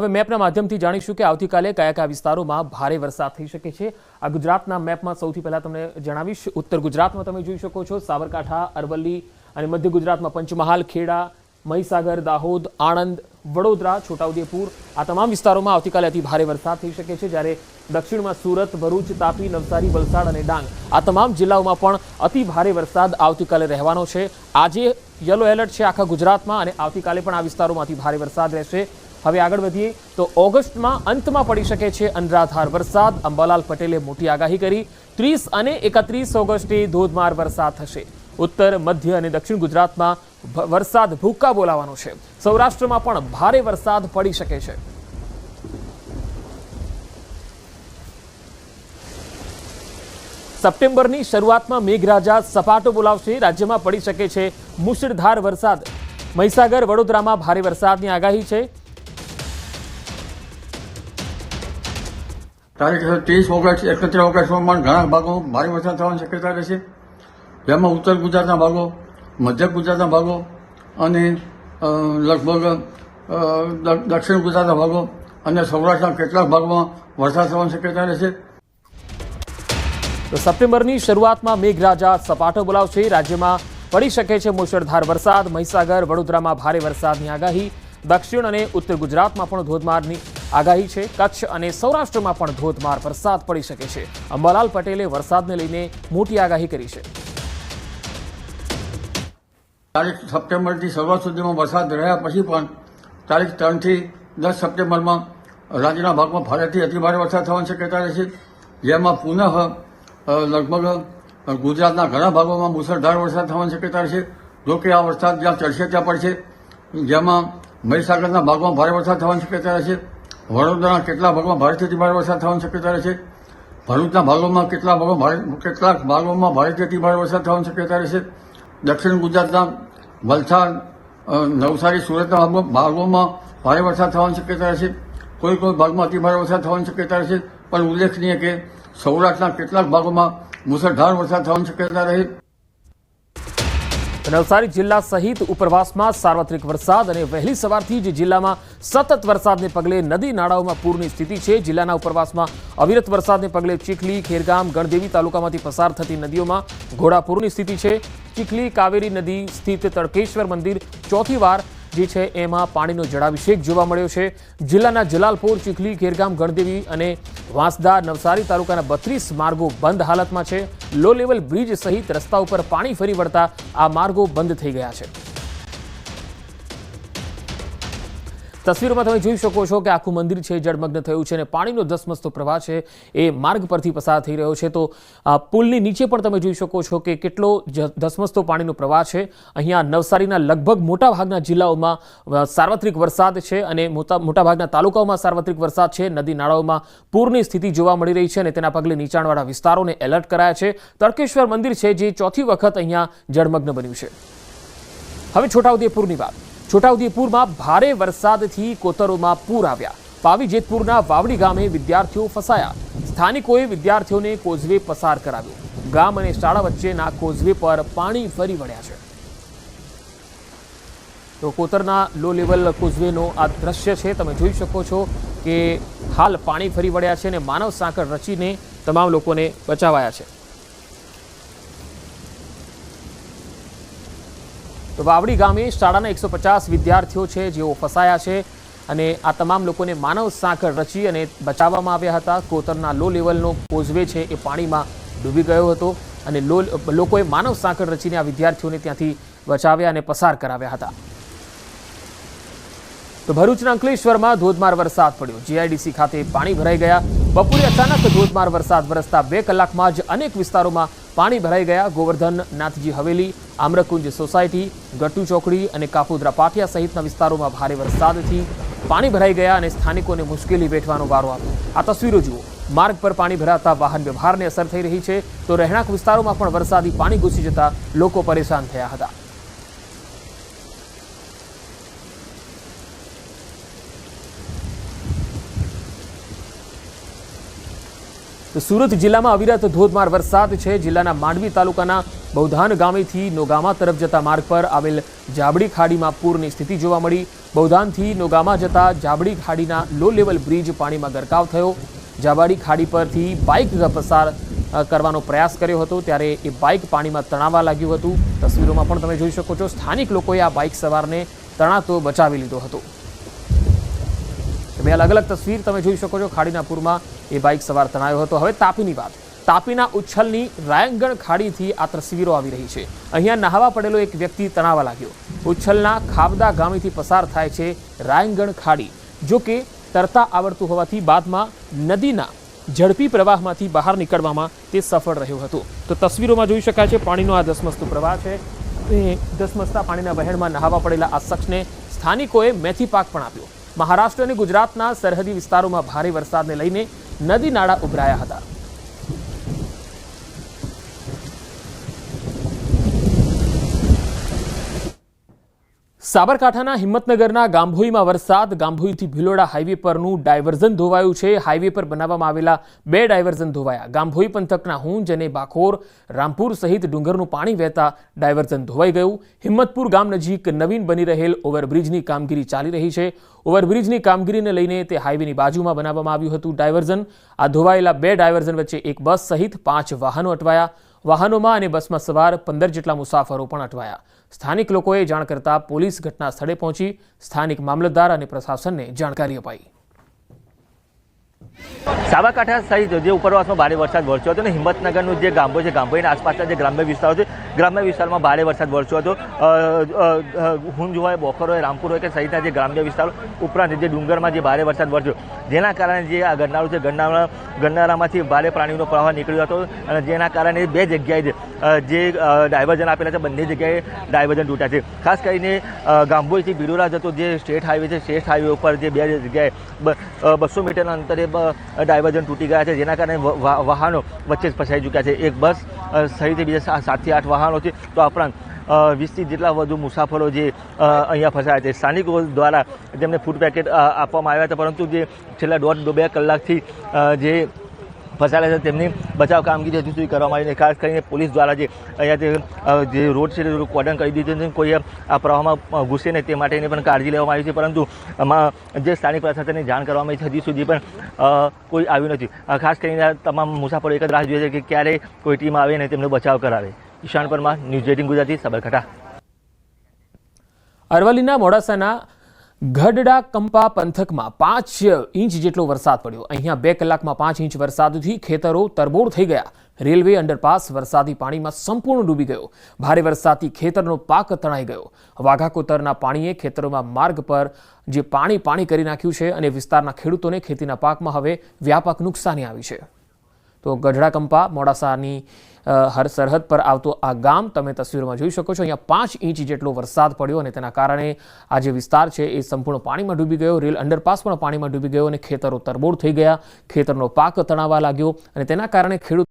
હવે મેપના માધ્યમથી જાણીશું કે આવતીકાલે કયા કયા વિસ્તારોમાં ભારે વરસાદ થઈ શકે છે. આ ગુજરાતના મેપમાં સૌથી પહેલા તમને જણાવીશ. ઉત્તર ગુજરાતમાં તમે જોઈ શકો છો સાબરકાંઠા, અરવલ્લી અને મધ્ય ગુજરાતમાં પંચમહાલ, ખેડા, મહીસાગર, દાહોદ, આણંદ, વડોદરા, છોટાઉદેપુર આ તમામ વિસ્તારોમાં આવતીકાલે અતિ ભારે વરસાદ થઈ શકે છે. જ્યારે દક્ષિણમાં સુરત, ભરૂચ, તાપી, નવસારી, વલસાડ અને ડાંગ આ તમામ જિલ્લાઓમાં પણ અતિ ભારે વરસાદ આવતીકાલે રહેવાનો છે. આજે યલો એલર્ટ છે આખા ગુજરાતમાં અને આવતીકાલે પણ આ વિસ્તારોમાં અતિ ભારે વરસાદ રહેશે. હવે આગળ વધીએ તો ઓગસ્ટમાં અંતમાં પડી શકે છે અનરાધાર વરસાદ. અંબાલાલ પટેલે મોટી આગાહી કરી. ત્રીસ અને એકત્રીસ ઓગસ્ટે ધોધમાર વરસાદ થશે. ઉત્તર, મધ્ય અને દક્ષિણ ગુજરાતમાં વરસાદ ભૂક્કા બોલાવાનો છે. સૌરાષ્ટ્રમાં પણ ભારે વરસાદ પડી શકે છે. સપ્ટેમ્બરની શરૂઆતમાં મેઘરાજા સપાટો બોલાવશે. રાજ્યમાં પડી શકે છે મુશળધાર વરસાદ. મહીસાગર, વડોદરામાં ભારે વરસાદની આગાહી છે. તારીખ ત્રીસ ઓગસ્ટ, એકત્રીસ ઓગસ્ટમાં પણ ઘણા ભાગો ભારે વરસાદ થવાની શક્યતા રહેશે. જેમાં ઉત્તર ગુજરાતના ભાગો, મધ્ય ગુજરાતના ભાગો અને લગભગ દક્ષિણ ગુજરાતના ભાગો અને સૌરાષ્ટ્રના કેટલાક ભાગોમાં વરસાદ થવાની શક્યતા રહેશે. તો સપ્ટેમ્બરની શરૂઆતમાં મેઘરાજા સપાટો બોલાવશે. રાજ્યમાં પડી શકે છે મુશળધાર વરસાદ. મહીસાગર, વડોદરામાં ભારે વરસાદની આગાહી. દક્ષિણ અને ઉત્તર ગુજરાતમાં પણ ધોધમારની આગાહી છે, કચ્છ અને સૌરાષ્ટ્રમાં પણ ધોધમાર વરસાદ પડી શકે છે. અંબાલાલ પટેલે વરસાદને લઈને મોટી આગાહી કરી છે. તારીખ સપ્ટેમ્બરથી શરૂઆત સુધીમાં વરસાદ રહ્યા પછી પણ તારીખ ત્રણથી દસ સપ્ટેમ્બરમાં રાજ્યના ભાગમાં ભારેથી અતિભારે વરસાદ થવાની શક્યતા રહેશે. જેમાં પુનઃ લગભગ ગુજરાતના ઘણા ભાગોમાં મુસળધાર વરસાદ થવાની શક્યતા રહેશે. જો કે આ વરસાદ જ્યાં ચડશે ત્યાં પડશે. જેમાં મહીસાગરના ભાગમાં ભારે વરસાદ થવાની શક્યતા રહેશે. વડોદરાના કેટલા ભાગમાં ભારેથી ભારે વરસાદ થવાની શક્યતા રહેશે ભરૂચના ભાગોમાં કેટલા ભાગો ભારે કેટલાક ભાગોમાં ભારેથી ભારે વરસાદ થવાની શક્યતા રહેશે દક્ષિણ ગુજરાતના વલસાડ નવસારી, સુરતના ભાગોમાં ભારે વરસાદ થવાની શક્યતા રહેશે કોઈ કોઈ ભાગમાં અતિભારે વરસાદ થવાની શક્યતા રહેશે પણ ઉલ્લેખનીય કે સૌરાષ્ટ્રના કેટલાક ભાગોમાં મુસળધાર વરસાદ થવાની શક્યતા રહે. નવસારી જિલ્લા સહિત ઉપરવાસમાં સાર્વત્રિક વરસાદ અને વહેલી સવારથી જ જિલ્લામાં સતત વરસાદને પગલે નદી નાળાઓમાં પૂરની સ્થિતિ છે. જિલ્લાના ઉપરવાસમાં અવિરત વરસાદને પગલે ચીખલી, ખેરગામ, ગણદેવી તાલુકામાંથી પસાર થતી નદીઓમાં ઘોડાપૂરની સ્થિતિ છે. ચીખલી, કાવેરી નદી સ્થિત તડકેશ્વર મંદિર ચોથી વાર જે છે, એમાં પાણીનો જળાભિષેક જોવા મળ્યો છે. જિલ્લાના જલાલપુર, ચીખલી, ખેરગામ, ગણદેવી અને વાંસદા, નવસારી તાલુકાના બત્રીસ માર્ગો બંધ હાલતમાં છે. લો લેવલ બ્રિજ સહિત રસ્તા ઉપર પાણી ફરી વળતા આ માર્ગો બંધ થઈ ગયા છે. તસવીરોમાં તમે જોઈ શકો છો કે આખું મંદિર છે, જળમગ્ન થયું છે અને પાણીનો ધસમસતો પ્રવાહ છે એ માર્ગ પરથી પસાર થઈ રહ્યો છે. તો પુલની નીચે પણ તમે જોઈ શકો છો કે કેટલો ધસમસતો પાણીનો પ્રવાહ છે. અહીંયા નવસારીના લગભગ મોટાભાગના જિલ્લાઓમાં સાર્વત્રિક વરસાદ છે અને મોટા મોટાભાગના તાલુકાઓમાં સાર્વત્રિક વરસાદ છે. નદી નાળાઓમાં પૂરની સ્થિતિ જોવા મળી રહી છે અને તેના પગલે નીચાણવાળા વિસ્તારોને એલર્ટ કરાયા છે. તર્કેશ્વર મંદિર છે જે ચોથી વખત અહીંયા જળમગ્ન બન્યું છે. હવે છોટાઉદેપુરની વાત. છોટાઉદેપુરમાં ભારે વરસાદથી કોતરોમાં પૂર આવ્યા. પાવી જેતપુરના વાવડી ગામે વિદ્યાર્થીઓ ફસાયા. સ્થાનિકોએ વિદ્યાર્થીઓને કોઝવે પસાર કરાવ્યો. ગામ અને શાળા વચ્ચેના કોઝવે પર પાણી ફરી વળ્યા છે. તો કોતરના લો લેવલ કોઝવેનો આ દ્રશ્ય છે, તમે જોઈ શકો છો કે હાલ પાણી ફરી વળ્યા છે અને માનવ સાંકળ રચીને તમામ લોકોને બચાવાયા છે. તો વાવડી ગામે શાળાના એકસો પચાસ વિદ્યાર્થીઓ છે, જેઓ ફસાયા છે અને આ તમામ લોકોને માનવ સાંકળ રચી અને બચાવવામાં આવ્યા હતા. કોતરના લો લેવલનો કોઝવે છે એ પાણીમાં ડૂબી ગયો હતો અને લો, લોકોએ માનવ સાંકળ રચીને આ વિદ્યાર્થીઓને ત્યાંથી બચાવ્યા અને પસાર કરાવ્યા હતા. તો ભરૂચના અંકલેશ્વરમાં ધોધમાર વરસાદ પડ્યો. જીઆઈડીસી ખાતે પાણી ભરાઈ ગયા. બપોરે અચાનક ધોધમાર વરસાદ વરસતા બે કલાકમાં જ અનેક વિસ્તારોમાં પાણી ભરાઈ ગયા. ગોવર્ધન, નાથજી હવેલી, આમ્રકુંજ સોસાયટી ગટ્ટુ ચોકડી અને કાપોદ્રા પાટિયા સહિતના વિસ્તારોમાં ભારે વરસાદથી પાણી ભરાઈ ગયા અને સ્થાનિકોને મુશ્કેલી વેઠવાનો વારો આવ્યો. આ તસવીરો જુઓ. માર્ગ પર પાણી ભરાતા વાહન વ્યવહારને અસર થઈ રહી છે. તો રહેણાંક વિસ્તારોમાં પણ વરસાદી પાણી ઘૂસી જતા લોકો પરેશાન થયા હતા. સુરત જિલ્લામાં અવિરત ધોધમાર વરસાદ છે. જિલ્લાના માંડવી તાલુકાના બૌધાન ગામેથી નોગામા તરફ જતા માર્ગ પર આવેલ જાબડી ખાડીમાં પૂરની સ્થિતિ જોવા મળી. બૌધાનથી નોગામા જતા જાબડી ખાડીના લો લેવલ બ્રિજ પાણીમાં ગરકાવ થયો. જાબાડી ખાડી પરથી બાઇક પસાર કરવાનો પ્રયાસ કર્યો હતો ત્યારે એ બાઇક પાણીમાં તણાવા લાગ્યું હતું. તસવીરોમાં પણ તમે જોઈ શકો છો, સ્થાનિક લોકોએ આ બાઇક સવારને તણાતો બચાવી લીધો હતો. બે અલગ અલગ તસવીર તમે જોઈ શકો છો ખાડીના પૂરમાં એ બાઇક સવાર તણાયો હતો. હવે તાપીની વાત. તાપીના ઉચ્છલની રાયંગણ ખાડીથી આ તસવીરો આવી રહી છે. અહીંયા નહાવા પડેલો એક વ્યક્તિ તણાવા લાગ્યો. ઉચ્છલના ખાબદા ગામેથી પસાર થાય છે રાયંગણ ખાડી. જો કે તરતા આવડતું હોવાથી બાદમાં નદીના ઝડપી પ્રવાહમાંથી બહાર નીકળવામાં તે સફળ રહ્યો હતો. તો તસવીરોમાં જોઈ શકાય છે પાણીનો આ ધસમસતો પ્રવાહ છે. ધસમસતા પાણીના વહેણમાં નહાવા પડેલા આ શખ્સને સ્થાનિકોએ મેથી પાક પણ આપ્યો. મહારાષ્ટ્ર અને ગુજરાતના સરહદી વિસ્તારોમાં ભારે વરસાદને લઈને નદી નાળા ઉભરાયા હતા. સાબરકાંઠાના હિંમતનગરના ગાંભોઈમાં વરસાદ, ગાંભોઈથી ભિલોડા હાઈવે પરનું ડાયવર્ઝન ધોવાયું છે. હાઈવે પર બનાવવામાં આવેલા બે ડાયવર્ઝન ધોવાયા. ગાંભોઈ પંથકના હુંજ અને બાખોર, રામપુર સહિત ડુંગરનું પાણી વહેતા ડાયવર્ઝન ધોવાઈ ગયું. હિંમતપુર ગામ નજીક નવીન બની રહેલ ઓવરબ્રિજની કામગીરી ચાલી રહી છે. ઓવરબ્રિજની કામગીરીને લઈને તે હાઈવેની બાજુમાં બનાવવામાં આવ્યું હતું ડાયવર્ઝન. આ ધોવાયેલા બે ડાયવર્ઝન વચ્ચે એક બસ સહિત પાંચ વાહનો અટવાયા. વાહનોમાં અને બસમાં સવાર પંદર જેટલા મુસાફરો પણ અટવાયા. સ્થાનિક લોકોએ જાણ કરતા પોલીસ ઘટના સ્થળે પહોંચી સ્થાનિક મામલતદાર અને પ્રશાસનને જાણકારી અપાઈ. સાબરકાંઠા સહિત જે ઉપરવાસમાં ભારે વરસાદ વરસ્યો હતો અને હિંમતનગરનું જે ગામો છે ગામભાઈના આસપાસના જે ગ્રામ્ય વિસ્તારો છે ગ્રામ્ય વિસ્તારમાં ભારે વરસાદ વરસ્યો હતો. હું હોય બોખર હોય રામપુર હોય કે સહિતના જે ગ્રામ્ય વિસ્તારો ઉપરાંત જે ડુંગરમાં જે ભારે વરસાદ વરસ્યો. જેના કારણે જે આ ગરનાળું છે ગરનાળા ગરનાળામાંથી ભારે પ્રાણીઓનો પ્રવાહ નીકળ્યો હતો અને જેના કારણે બે જગ્યાએ જે, ડાયવર્ઝન આપેલા છે બંને જગ્યાએ ડાયવર્ઝન તૂટ્યા છે. ખાસ કરીને ગાંભોઈથી બિરોરા જતો જે સ્ટેટ હાઈવે છે સ્ટેટ હાઈવે ઉપર જે બે જગ્યાએ બસો મીટરના અંતરે ડાયવર્ઝન તૂટી ગયા છે, જેના કારણે વાહનો વચ્ચે જ ફસાઈ ચૂક્યા છે. એક બસ સહિત બીજા સાતથી આઠ વાહનો છે, તો આ ઉપરાંત વીસથી જેટલા વધુ મુસાફરો જે અહીંયા ફસાયા છે. સ્થાનિકો દ્વારા તેમને ફૂડ પેકેટ આપવામાં આવ્યા હતા, પરંતુ જે છેલ્લા દોઢ, બે કલાકથી જે ફસાયેલા છે. તેમની બચાવ કામગીરી હજુ સુધી કરવામાં આવી નથી. ખાસ કરીને પોલીસ દ્વારા જે અહીંયા જે રોડ છે તે કોર્ડન કરી દીધું છે કોઈ આ પ્રવાહમાં ઘૂસે નહીં તે માટેની પણ કાળજી લેવામાં આવી છે. પરંતુ આમાં જે સ્થાનિક પ્રશાસનને જાણ કરવામાં આવી છે, હજી સુધી પણ કોઈ આવ્યું નથી. ખાસ કરીને તમામ મુસાફરો એક જ રાહ જોઈએ છે કે ક્યારે કોઈ ટીમ આવે અને તેમનો બચાવ કરાવે. Ishan Parmar, news eighteen Gujarati, Sabarkantha. અરવલ્લીના મોડાસાના ગઢડા કંપા પંથકમાં પાંચ ઇંચ જેટલો વરસાદ પડ્યો. અહીંયા બે કલાકમાં પાંચ ઇંચ વરસાદથી ખેતરો તરબોળ થઈ ગયા. રેલવે અંડરપાસ વરસાદી પાણીમાં સંપૂર્ણ ડૂબી ગયો. ભારે વરસાદથી ખેતરનો પાક તણાઈ ગયો. વાઘાકોતરના પાણીએ ખેતરોમાં માર્ગ પર જે પાણી પાણી કરી નાખ્યું છે અને વિસ્તારના ખેડૂતોને ખેતીના પાકમાં હવે વ્યાપક નુકસાની આવી છે. તો ગઢડા કંપા મોડાસાની હર સરહદ પર આવતું આ ગામ તમે તસવીરોમાં જોઈ શકો છો. અહીંયા પાંચ ઇંચ જેટલો વરસાદ પડ્યો અને તેના કારણે આ જે વિસ્તાર છે એ સંપૂર્ણ પાણીમાં ડૂબી ગયો. રેલ અંડરપાસ પણ પાણીમાં ડૂબી ગયો અને ખેતરો તરબોળ થઈ ગયા. ખેતરનો પાક તણાવા લાગ્યો અને તેના કારણે ખેડૂત